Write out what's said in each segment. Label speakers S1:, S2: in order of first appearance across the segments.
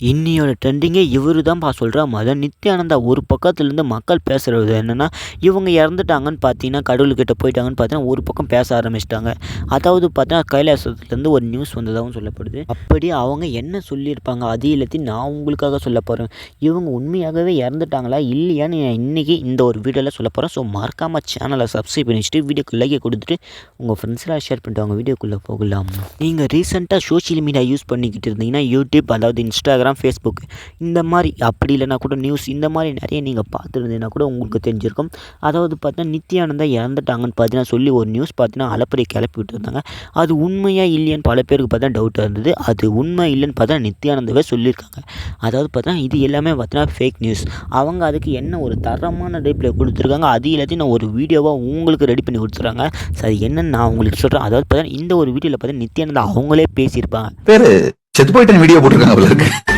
S1: இன்னியோட ட்ரெண்டிங்கே இவரு தான்ப்பா சொல்கிறா மதன் நித்யானந்தா. ஒரு பக்கத்துலேருந்து மக்கள் பேசுகிறது என்னென்னா இவங்க இறந்துட்டாங்கன்னு பார்த்தீங்கன்னா கடவுள்கிட்ட போயிட்டாங்கன்னு பார்த்தீங்கன்னா ஒரு பக்கம் பேச ஆரம்பிச்சிட்டாங்க. அதாவது பார்த்தீங்கன்னா கைலாசத்துலேருந்து ஒரு நியூஸ் வந்ததாகவும் சொல்லப்படுது. அப்படி அவங்க என்ன சொல்லியிருப்பாங்க அது எல்லாத்தையும் நான் உங்களுக்காக சொல்ல போகிறேன் இவங்க உண்மையாகவே இறந்துட்டாங்களா இல்லையான்னு இன்றைக்கி இந்த ஒரு வீடியோவில் சொல்ல போகிறேன் ஸோ மறக்காமல் சேனலை சப்ஸ்கிரைப் பண்ணி வச்சுட்டு வீடியோக்கு லைக்கை கொடுத்துட்டு உங்கள் ஃப்ரெண்ட்ஸ்லாம் ஷேர் பண்ணிட்டு அவங்க வீடியோக்குள்ளே போகலாம். நீங்கள் ரீசெண்டாக சோஷியல் மீடியா யூஸ் பண்ணிக்கிட்டு இருந்தீங்கன்னா யூடியூப் அதாவது இன்ஸ்டாகிராம் ஃபேஸ்புக் இந்த மாதிரி அப்படி இல்லைனா கூட நியூஸ் இந்த மாதிரி நிறைய நீங்கள் பார்த்துருந்தீங்கன்னா கூட உங்களுக்கு தெரிஞ்சிருக்கும். அதாவது பார்த்தீங்கன்னா நித்யானந்தா இறந்துட்டாங்கன்னு பார்த்தீங்கன்னா சொல்லி ஒரு நியூஸ் பார்த்தீங்கன்னா அலப்பறை கிளப்பி விட்டுருந்தாங்க. அது உண்மையாக இல்லையான்னு பல பேருக்கு பார்த்தா டவுட்டாக இருந்தது. அது உண்மை இல்லைன்னு பார்த்தா நித்யானந்தாவே சொல்லியிருக்காங்க. அதாவது பார்த்தீங்கன்னா இது எல்லாமே பார்த்தீங்கன்னா ஃபேக் நியூஸ் அவங்க அதுக்கு என்ன ஒரு தரமான டைப்பில் கொடுத்துருக்காங்க அது எல்லாத்தையும் நான் ஒரு வீடியோவாக உங்களுக்கு ரெடி பண்ணி கொடுத்துருக்காங்க சரி என்னன்னு நான் உங்களுக்கு சொல்கிறேன் அதாவது பார்த்தீங்கன்னா இந்த ஒரு வீடியோவில் பார்த்தீங்கன்னா நித்யானந்தா அவங்களே பேசியிருப்பாங்க.
S2: பேர் செத்து போயிட்டேன் வீடியோ போட்டிருக்காங்க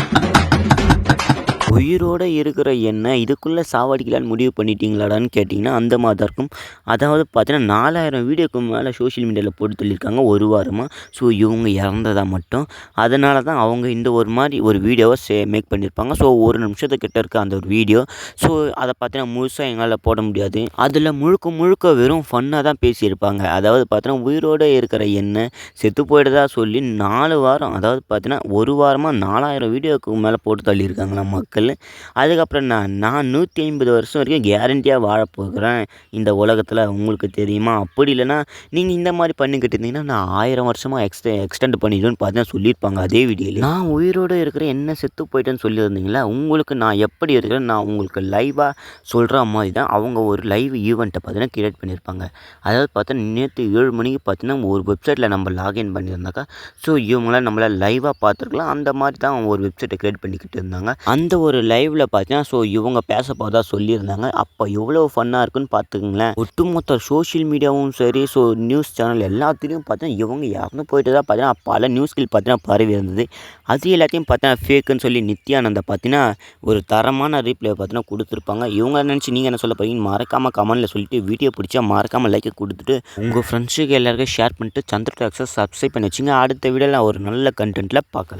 S1: உயிரோடு இருக்கிற என்ன இதுக்குள்ளே சாவடிக்கலான்னு முடிவு பண்ணிட்டீங்களாடான்னு கேட்டிங்கன்னா அந்த மாதிரி தான் இருக்கும். அதாவது பார்த்தீங்கன்னா நாலாயிரம் வீடியோக்கு மேலே சோஷியல் மீடியாவில் போட்டு சொல்லியிருக்காங்க ஒரு வாரமாக ஸோ இவங்க இறந்ததா மட்டும். அதனால தான் அவங்க இந்த ஒரு மாதிரி ஒரு வீடியோவை சே மேக் பண்ணியிருப்பாங்க. ஸோ ஒரு நிமிஷத்துக்கிட்ட இருக்க அந்த ஒரு வீடியோ ஸோ அதை பார்த்தீங்கன்னா முழுசாக எங்களால் போட முடியாது. அதில் முழுக்க முழுக்க வெறும் ஃபன்னாக தான் பேசியிருப்பாங்க. அதாவது பார்த்தீங்கன்னா உயிரோடு இருக்கிற என்ன செத்து போயிடுதா சொல்லி நாலு வாரம் அதாவது பார்த்தீங்கன்னா ஒரு வாரமாக நாலாயிரம் வீடியோக்கு மேலே போட்டு தள்ளியிருக்காங்களா மக்கள். அதுக்கப்புறம் நான் நான் நூற்றி ஐம்பது வருஷம் வரைக்கும் கேரண்டியாக வாழப்போகிறேன் இந்த உலகத்தில். உங்களுக்கு தெரியுமா? அப்படி இல்லைன்னா நீங்கள் இந்த மாதிரி பண்ணிக்கிட்டு இருந்தீங்கன்னா நான் ஆயிரம் வருஷமாக எக்ஸ்டெ எக்ஸ்டெண்ட் பண்ணிடுவேன்னு பார்த்தீங்கன்னா சொல்லியிருப்பாங்க அதே வீடியோவில் நான் உயிரோடு இருக்கிற என்ன செத்து போயிட்டேன்னு சொல்லியிருந்தீங்களா? உங்களுக்கு நான் எப்படி இருக்கிறேன்? நான் உங்களுக்கு லைவாக சொல்கிற மாதிரி தான் அவங்க ஒரு லைவ் ஈவெண்ட்டை பார்த்தீங்கன்னா கிரியேட் பண்ணியிருப்பாங்க. அதாவது பார்த்தா நேற்று ஏழு மணிக்கு பார்த்தீங்கன்னா ஒரு வெப்சைட்டில் நம்ம லாகின் பண்ணியிருந்தாக்கா ஸோ இவங்களாம் நம்மளை லைவாக பார்த்துருக்கலாம். அந்த மாதிரி தான் அவங்க ஒரு வெப்சைட்டை கிரியேட் பண்ணிக்கிட்டு இருந்தாங்க. அந்த ஒரு ஒரு லைவில் பார்த்தீங்கன்னா ஸோ இவங்க பேச போகிறதா சொல்லியிருந்தாங்க. அப்போ எவ்வளோ ஃபன்னாக இருக்குன்னு பார்த்துக்குங்களேன். ஒட்டுமொத்த சோஷியல் மீடியாவும் சரி ஸோ நியூஸ் சேனல் எல்லாத்துலேயும் பார்த்தீங்கன்னா இவங்க இறந்து போயிட்டு தான் பார்த்தீங்கன்னா பல நியூஸ்கள் பார்த்தீங்கன்னா பரவி இருந்தது. அது எல்லாத்தையும் பார்த்தீங்கன்னா ஃபேக்குன்னு சொல்லி நித்யானந்தை பார்த்தீங்கன்னா ஒரு தரமான ரீப்ளே பார்த்தீங்கன்னா கொடுத்துருப்பாங்க. இவங்க நினச்சி நீங்கள் என்ன சொல்ல போகிறீங்க மறக்காமல் கமெண்ட்டில் சொல்லிட்டு வீடியோ பிடிச்சா மறக்காமல் லைக்கை கொடுத்துட்டு உங்கள் ஃப்ரெண்ட்ஸுக்கு எல்லாருக்கும் ஷேர் பண்ணிட்டு சந்திர டாக்ஸை சப்ஸ்கிரைப் பண்ணி வச்சுங்க. அடுத்த வீடியோவில் ஒரு நல்ல கண்டென்ட்டில் பார்க்கலாம்.